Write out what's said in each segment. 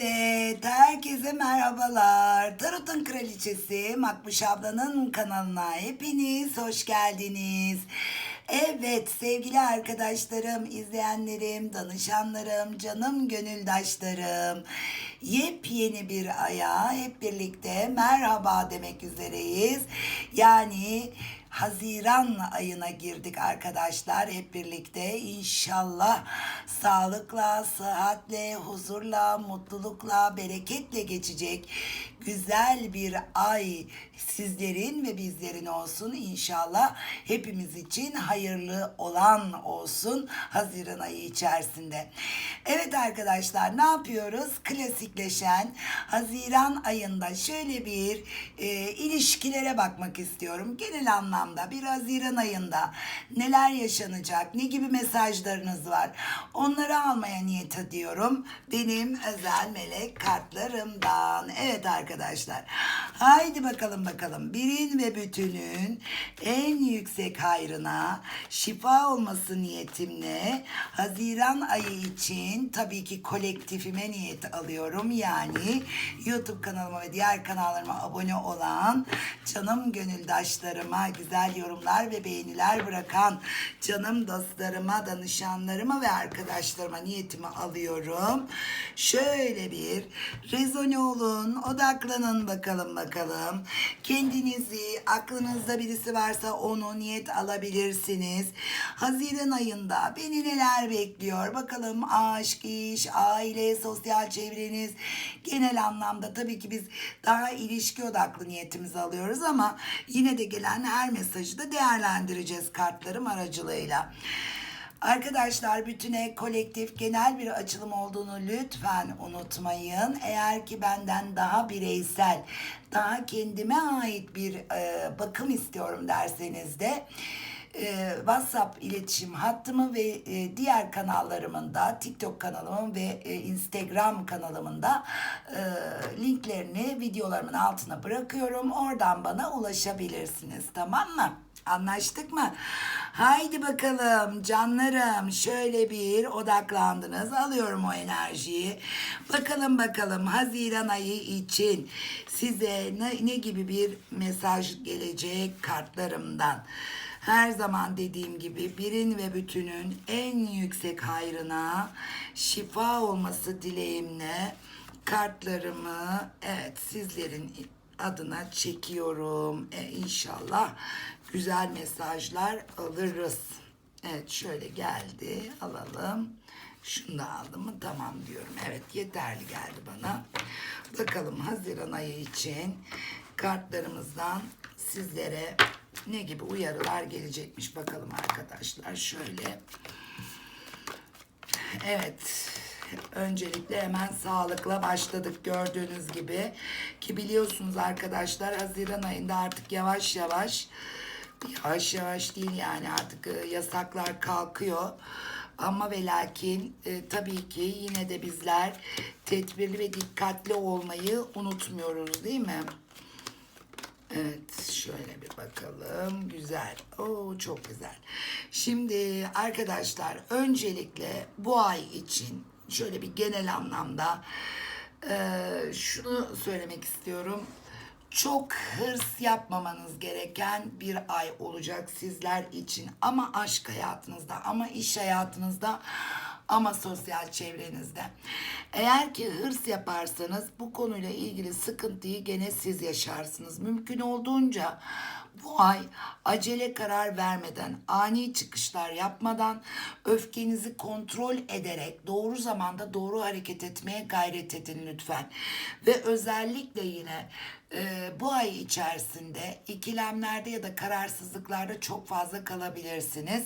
Evet, herkese merhabalar. Tarot'un kraliçesi Makbuş ablanın kanalına hepiniz hoş geldiniz. Evet sevgili arkadaşlarım, izleyenlerim, danışanlarım, canım gönüldaşlarım. Yepyeni bir aya hep birlikte merhaba demek üzereyiz. Yani Haziran ayına girdik arkadaşlar hep birlikte. İnşallah sağlıkla, sıhhatle, huzurla, mutlulukla, bereketle geçecek güzel bir ay sizlerin ve bizlerin olsun inşallah. Hepimiz için hayırlı olan olsun Haziran ayı içerisinde. Evet arkadaşlar ne yapıyoruz? Klasikleşen Haziran ayında şöyle bir e, ilişkilere bakmak istiyorum. Genel anlamda bir Haziran ayında neler yaşanacak, ne gibi mesajlarınız var? Onları almaya niyet ediyorum. Benim özel melek kartlarımdan. Evet arkadaşlar. Haydi bakalım bakalım. Birin ve bütünün en yüksek hayrına şifa olması niyetimle Haziran ayı için tabii ki kolektifime niyet alıyorum. Yani YouTube kanalıma ve diğer kanallarıma abone olan canım gönüldaşlarıma güzel yorumlar ve beğeniler bırakan canım dostlarıma, danışanlarıma ve arkadaşlarıma niyetimi alıyorum. Şöyle bir rezone olun, odaklanın bakalım bakalım. Kendinizi, aklınızda birisi varsa onu niyet alabilirsiniz. Haziran ayında beni neler bekliyor? Bakalım aşk, iş, aile, sosyal çevreniz genel anlamda tabii ki biz daha ilişki odaklı niyetimizi alıyoruz ama yine de gelen her mesajı da değerlendireceğiz kartlarım aracılığıyla. Arkadaşlar bütüne kolektif genel bir açılım olduğunu lütfen unutmayın. Eğer ki benden daha bireysel, daha kendime ait bir e, bakım istiyorum derseniz de e, WhatsApp iletişim hattımı ve e, diğer kanallarımın da TikTok kanalımın ve e, Instagram kanalımın da e, linklerini videolarımın altına bırakıyorum. Oradan bana ulaşabilirsiniz tamam mı? Anlaştık mı? Haydi bakalım canlarım şöyle bir odaklandınız. Alıyorum o enerjiyi. Bakalım bakalım Haziran ayı için size ne, ne gibi bir mesaj gelecek kartlarımdan. Her zaman dediğim gibi birin ve bütünün en yüksek hayrına şifa olması dileğimle kartlarımı evet sizlerin adına çekiyorum. E, inşallah güzel mesajlar alırız. Evet şöyle geldi alalım. Şunu da aldım mı tamam diyorum. Evet yeterli geldi bana. Bakalım Haziran ayı için kartlarımızdan sizlere ne gibi uyarılar gelecekmiş bakalım arkadaşlar. Şöyle Evet. Öncelikle hemen sağlıkla başladık gördüğünüz gibi. Ki biliyorsunuz arkadaşlar Haziran ayında artık yavaş yavaş yavaş yavaş değil yani artık e, yasaklar kalkıyor. Ama ve lakin e, tabii ki yine de bizler tedbirli ve dikkatli olmayı unutmuyoruz değil mi? Evet şöyle bir bakalım. Güzel. Oo çok güzel. Şimdi arkadaşlar öncelikle bu ay için şöyle bir genel anlamda e, şunu söylemek istiyorum. Çok hırs yapmamanız gereken bir ay olacak sizler için. Ama aşk hayatınızda, ama iş hayatınızda, ama sosyal çevrenizde. Eğer ki hırs yaparsanız bu konuyla ilgili sıkıntıyı gene siz yaşarsınız. Mümkün olduğunca bu ay acele karar vermeden, ani çıkışlar yapmadan, öfkenizi kontrol ederek doğru zamanda doğru hareket etmeye gayret edin lütfen. Ve özellikle yine e, bu ay içerisinde ikilemlerde ya da kararsızlıklarda çok fazla kalabilirsiniz.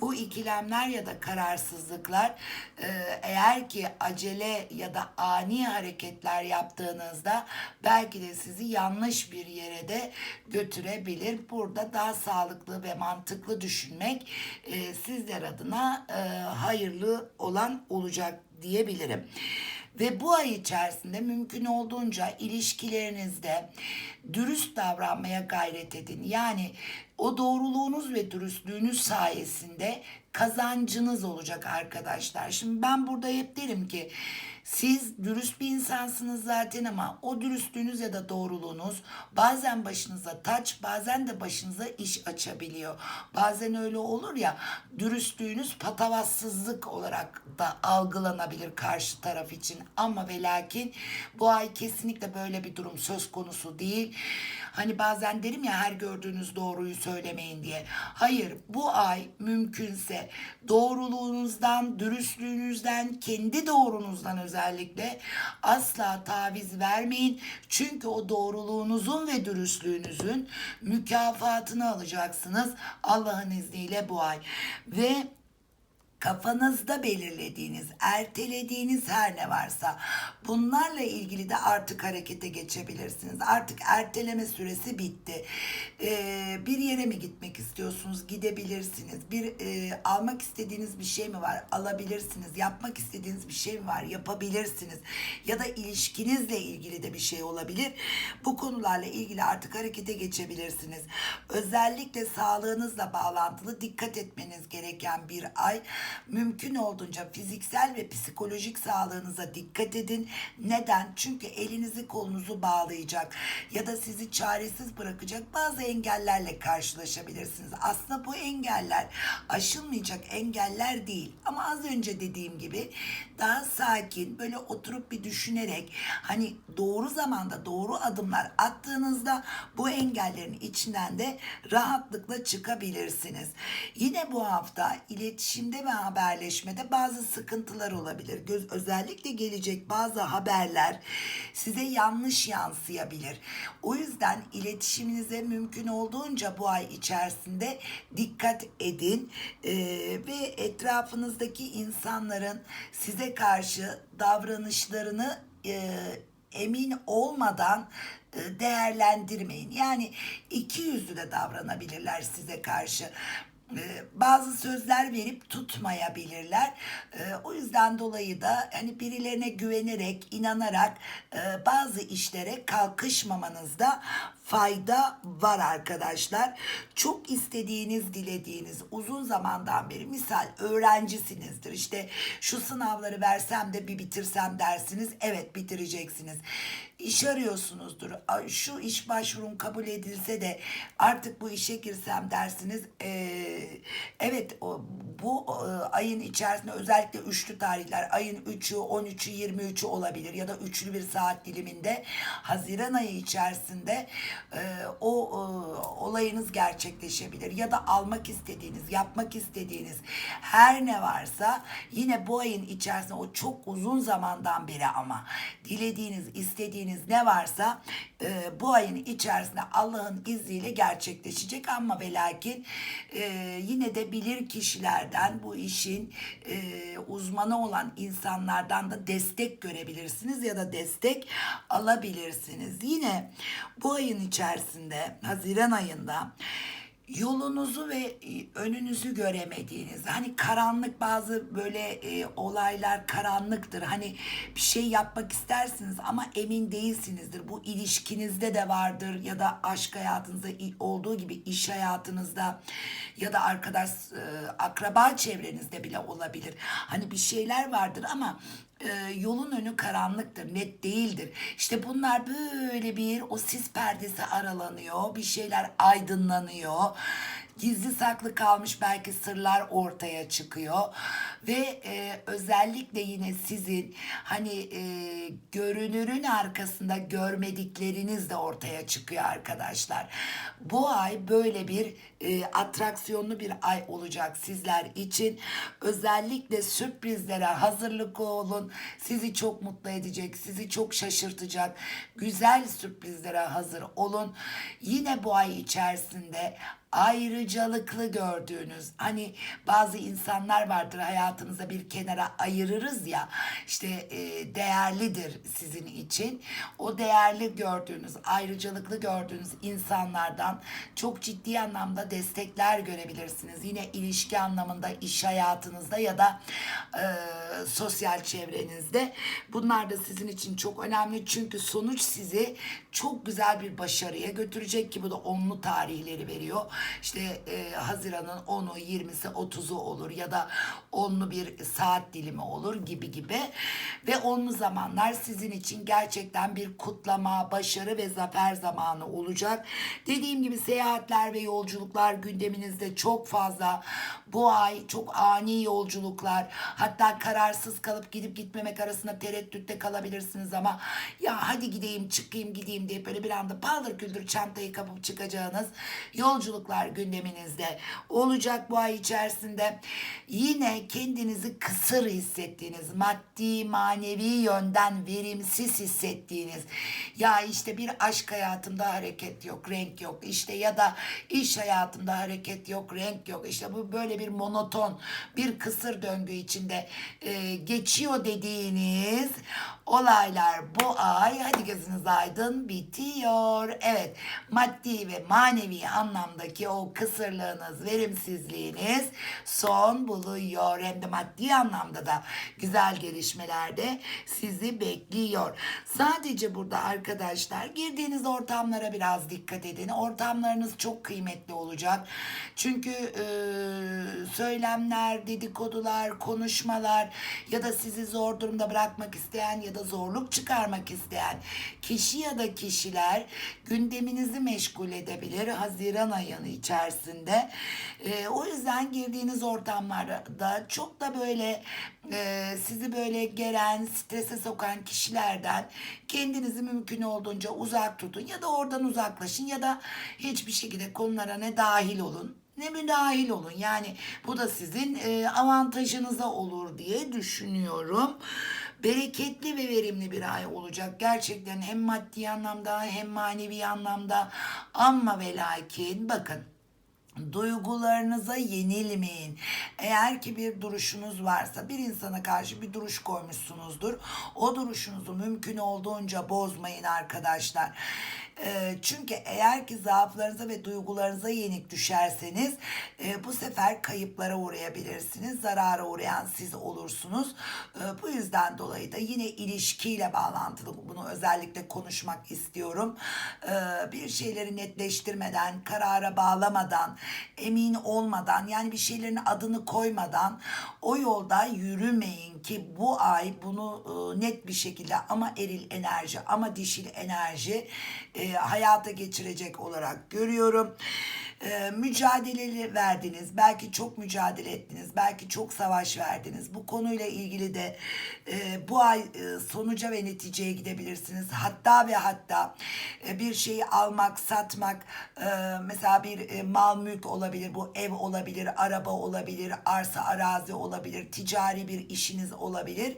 Bu ikilemler ya da kararsızlıklar e, eğer ki acele ya da ani hareketler yaptığınızda belki de sizi yanlış bir yere de götürebilir. Burada daha sağlıklı ve mantıklı düşünmek e, sizler adına e, hayırlı olan olacak diyebilirim. Ve bu ay içerisinde mümkün olduğunca ilişkilerinizde dürüst davranmaya gayret edin. Yani o doğruluğunuz ve dürüstlüğünüz sayesinde kazancınız olacak arkadaşlar. Şimdi ben burada hep derim ki Siz dürüst bir insansınız zaten ama o dürüstlüğünüz ya da doğruluğunuz bazen başınıza taç, bazen de başınıza iş açabiliyor. Bazen öyle olur ya dürüstlüğünüz patavatsızlık olarak da algılanabilir karşı taraf için. Ama ve lakin bu ay kesinlikle böyle bir durum söz konusu değil. Hani bazen derim ya her gördüğünüz doğruyu söylemeyin diye. Hayır bu ay mümkünse doğruluğunuzdan, dürüstlüğünüzden, kendi doğrunuzdan özellikle asla taviz vermeyin. Çünkü o doğruluğunuzun ve dürüstlüğünüzün mükafatını alacaksınız Allah'ın izniyle bu ay. Ve kafanızda belirlediğiniz, ertelediğiniz her ne varsa bunlarla ilgili de artık harekete geçebilirsiniz. Artık erteleme süresi bitti. Ee, bir yere mi gitmek istiyorsunuz? Gidebilirsiniz. Bir e, almak istediğiniz bir şey mi var? Alabilirsiniz. Yapmak istediğiniz bir şey mi var? Yapabilirsiniz. Ya da ilişkinizle ilgili de bir şey olabilir. Bu konularla ilgili artık harekete geçebilirsiniz. Özellikle sağlığınızla bağlantılı dikkat etmeniz gereken bir ay mümkün olduğunca fiziksel ve psikolojik sağlığınıza dikkat edin. Neden? Çünkü elinizi kolunuzu bağlayacak ya da sizi çaresiz bırakacak bazı engellerle karşılaşabilirsiniz. Aslında bu engeller aşılmayacak engeller değil. Ama az önce dediğim gibi daha sakin böyle oturup bir düşünerek hani doğru zamanda doğru adımlar attığınızda bu engellerin içinden de rahatlıkla çıkabilirsiniz. Yine bu hafta iletişimde ve haberleşmede bazı sıkıntılar olabilir. Göz, özellikle gelecek bazı haberler size yanlış yansıyabilir. O yüzden iletişiminize mümkün olduğunca bu ay içerisinde dikkat edin Ee, ve etrafınızdaki insanların size karşı davranışlarını e, emin olmadan e, değerlendirmeyin. Yani iki yüzlü de davranabilirler size karşı. E, bazı sözler verip tutmayabilirler. E, o yüzden dolayı da hani birilerine güvenerek, inanarak e, bazı işlere kalkışmamanızda fayda var arkadaşlar. Çok istediğiniz, dilediğiniz uzun zamandan beri misal öğrencisinizdir. İşte şu sınavları versem de bir bitirsem dersiniz. Evet bitireceksiniz. İş arıyorsunuzdur. Şu iş başvurum kabul edilse de artık bu işe girsem dersiniz. Ee, evet bu ayın içerisinde özellikle üçlü tarihler ayın 3'ü, 13'ü, 23'ü olabilir ya da üçlü bir saat diliminde Haziran ayı içerisinde o e, olayınız gerçekleşebilir ya da almak istediğiniz, yapmak istediğiniz her ne varsa yine bu ayın içerisinde o çok uzun zamandan beri ama dilediğiniz, istediğiniz ne varsa e, bu ayın içerisinde Allah'ın izniyle gerçekleşecek ama ve lakin e, yine de bilir kişilerden bu işin uzmanı olan insanlardan da destek görebilirsiniz ya da destek alabilirsiniz. Yine bu ayın içerisinde Haziran ayında yolunuzu ve e, önünüzü göremediğiniz hani karanlık bazı böyle e, olaylar karanlıktır hani bir şey yapmak istersiniz ama emin değilsinizdir. Bu ilişkinizde de vardır ya da aşk hayatınızda olduğu gibi iş hayatınızda ya da arkadaş e, akraba çevrenizde bile olabilir. Hani bir şeyler vardır ama e, yolun önü karanlıktır, net değildir. İşte bunlar böyle bir o sis perdesi aralanıyor, bir şeyler aydınlanıyor. Gizli saklı kalmış belki sırlar ortaya çıkıyor ve e, özellikle yine sizin hani e, görünürün arkasında görmedikleriniz de ortaya çıkıyor arkadaşlar. Bu ay böyle bir e, atraksiyonlu bir ay olacak sizler için. Özellikle sürprizlere hazırlıklı olun. Sizi çok mutlu edecek, sizi çok şaşırtacak güzel sürprizlere hazır olun. Yine bu ay içerisinde ayrıcalıklı gördüğünüz hani bazı insanlar vardır hayatımıza bir kenara ayırırız ya işte e, değerlidir sizin için. O değerli gördüğünüz ayrıcalıklı gördüğünüz insanlardan çok ciddi anlamda destekler görebilirsiniz. Yine ilişki anlamında iş hayatınızda ya da e, sosyal çevrenizde. Bunlar da sizin için çok önemli. Çünkü sonuç sizi çok güzel bir başarıya götürecek ki bu da onlu tarihleri veriyor İşte e, Haziran'ın 10'u, 20'si, 30'u olur ya da onlu bir saat dilimi olur gibi gibi. Ve onlu zamanlar sizin için gerçekten bir kutlama, başarı ve zafer zamanı olacak. Dediğim gibi seyahatler ve yolculuklar gündeminizde çok fazla. Bu ay çok ani yolculuklar, hatta kararsız kalıp gidip gitmemek arasında tereddütte kalabilirsiniz ama ya hadi gideyim çıkayım gideyim diye böyle bir anda paldır küldür çantayı kapıp çıkacağınız yolculuklar gündeminizde olacak bu ay içerisinde. Yine kendinizi kısır hissettiğiniz, maddi manevi yönden verimsiz hissettiğiniz ya işte bir aşk hayatımda hareket yok, renk yok işte ya da iş hayatımda hareket yok, renk yok işte bu böyle bir monoton bir kısır döngü içinde e, geçiyor dediğiniz olaylar bu ay hadi gözünüz aydın bitiyor. Evet maddi ve manevi anlamdaki o kısırlığınız, verimsizliğiniz son buluyor. Hem de maddi anlamda da güzel gelişmelerde sizi bekliyor. Sadece burada arkadaşlar girdiğiniz ortamlara biraz dikkat edin. Ortamlarınız çok kıymetli olacak. Çünkü e, söylemler, dedikodular, konuşmalar ya da sizi zor durumda bırakmak isteyen ya da zorluk çıkarmak isteyen kişi ya da kişiler gündeminizi meşgul edebilir Haziran ayının içerisinde. E, o yüzden girdiğiniz ortamlarda çok da böyle e, sizi böyle gelen, strese sokan kişilerden kendinizi mümkün olduğunca uzak tutun ya da oradan uzaklaşın ya da hiçbir şekilde konulara ne dahil olun ne müdahil olun. Yani bu da sizin e, avantajınıza olur diye düşünüyorum. Bereketli ve verimli bir ay olacak. Gerçekten hem maddi anlamda hem manevi anlamda. Ama ve lakin bakın Duygularınıza yenilmeyin. Eğer ki bir duruşunuz varsa bir insana karşı bir duruş koymuşsunuzdur. O duruşunuzu mümkün olduğunca bozmayın arkadaşlar. Ee, çünkü eğer ki zaaflarınıza ve duygularınıza yenik düşerseniz e, bu sefer kayıplara uğrayabilirsiniz. Zarara uğrayan siz olursunuz. Ee, bu yüzden dolayı da yine ilişkiyle bağlantılı bunu özellikle konuşmak istiyorum. Ee, bir şeyleri netleştirmeden, karara bağlamadan, emin olmadan yani bir şeylerin adını koymadan o yolda yürümeyin ki bu ay bunu e, net bir şekilde ama eril enerji ama dişil enerji e, hayata geçirecek olarak görüyorum. E, mücadeleli verdiniz. Belki çok mücadele ettiniz. Belki çok savaş verdiniz. Bu konuyla ilgili de e, bu ay e, sonuca ve neticeye gidebilirsiniz. Hatta ve hatta e, bir şeyi almak, satmak, e, mesela bir e, mal mülk olabilir, bu ev olabilir, araba olabilir, arsa arazi olabilir, ticari bir işiniz olabilir.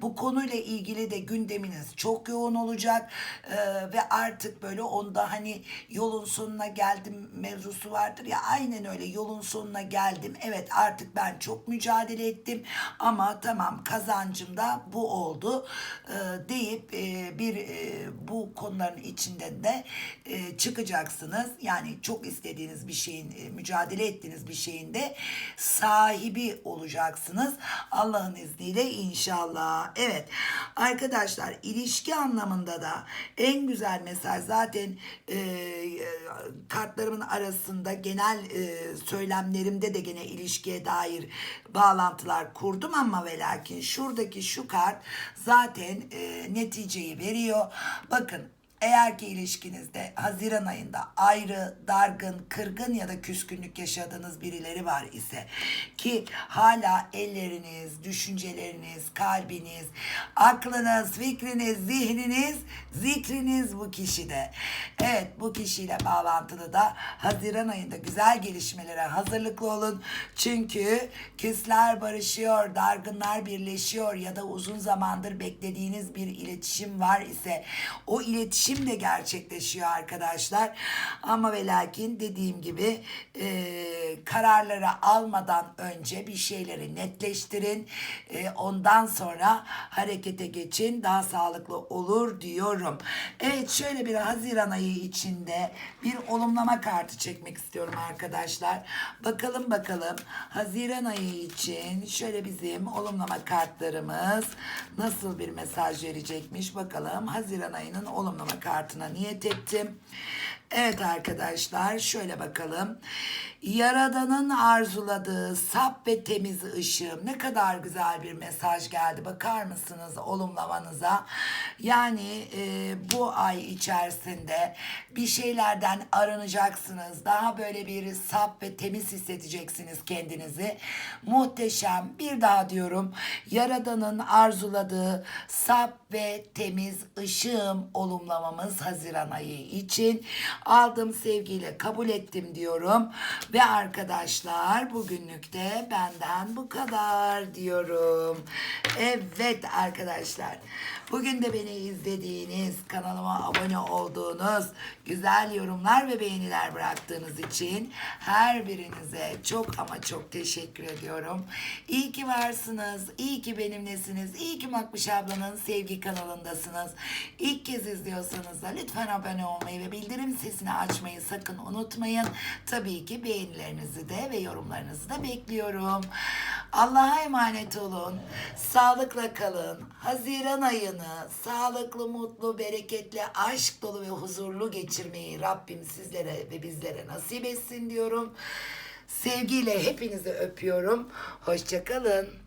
Bu konuyla ilgili de gündeminiz çok yoğun olacak e, ve artık böyle onda hani yolun sonuna geldim mevzusu vardır ya aynen öyle yolun sonuna geldim. Evet artık ben çok mücadele ettim ama tamam kazancım da bu oldu e, deyip e, bir e, bu konuların içinden de e, çıkacaksınız. Yani çok istediğiniz bir şeyin e, mücadele ettiğiniz bir şeyin de sahibi olacaksınız. Allah'ın izniyle inşallah. Evet arkadaşlar ilişki anlamında da en güzel mesaj zaten e, e, kartlarımın arasında genel e, söylemlerimde de gene ilişkiye dair bağlantılar kurdum ama ve lakin şuradaki şu kart zaten e, neticeyi veriyor. Bakın eğer ki ilişkinizde Haziran ayında ayrı, dargın, kırgın ya da küskünlük yaşadığınız birileri var ise ki hala elleriniz, düşünceleriniz, kalbiniz, aklınız, fikriniz, zihniniz, zikriniz bu kişide. Evet bu kişiyle bağlantılı da Haziran ayında güzel gelişmelere hazırlıklı olun. Çünkü küsler barışıyor, dargınlar birleşiyor ya da uzun zamandır beklediğiniz bir iletişim var ise o iletişim de gerçekleşiyor arkadaşlar. Ama ve lakin dediğim gibi e, kararları almadan önce bir şeyleri netleştirin. E, ondan sonra harekete geçin. Daha sağlıklı olur diyorum. Evet şöyle bir Haziran ayı içinde bir olumlama kartı çekmek istiyorum arkadaşlar. Bakalım bakalım Haziran ayı için şöyle bizim olumlama kartlarımız nasıl bir mesaj verecekmiş bakalım Haziran ayının olumlama kartına niyet ettim. Evet arkadaşlar şöyle bakalım. Yaradanın arzuladığı sap ve temiz ışığım ne kadar güzel bir mesaj geldi. Bakar mısınız olumlamanıza? Yani e, bu ay içerisinde bir şeylerden arınacaksınız. Daha böyle bir sap ve temiz hissedeceksiniz kendinizi. Muhteşem. Bir daha diyorum. Yaradanın arzuladığı sap ve temiz ışığım olumlamamız Haziran ayı için aldım sevgiyle kabul ettim diyorum. Ve arkadaşlar bugünlük de benden bu kadar diyorum. Evet arkadaşlar bugün de beni izlediğiniz kanalıma abone olduğunuz güzel yorumlar ve beğeniler bıraktığınız için her birinize çok ama çok teşekkür ediyorum. İyi ki varsınız, iyi ki benimlesiniz, iyi ki Makbuş ablanın sevgi kanalındasınız. İlk kez izliyorsanız da lütfen abone olmayı ve bildirim sesini açmayı sakın unutmayın. Tabii ki beğenilerinizi de ve yorumlarınızı da bekliyorum. Allah'a emanet olun. Sağlıkla kalın. Haziran ayını sağlıklı, mutlu, bereketli, aşk dolu ve huzurlu geçirmeyi Rabbim sizlere ve bizlere nasip etsin diyorum. Sevgiyle hepinizi öpüyorum. Hoşçakalın.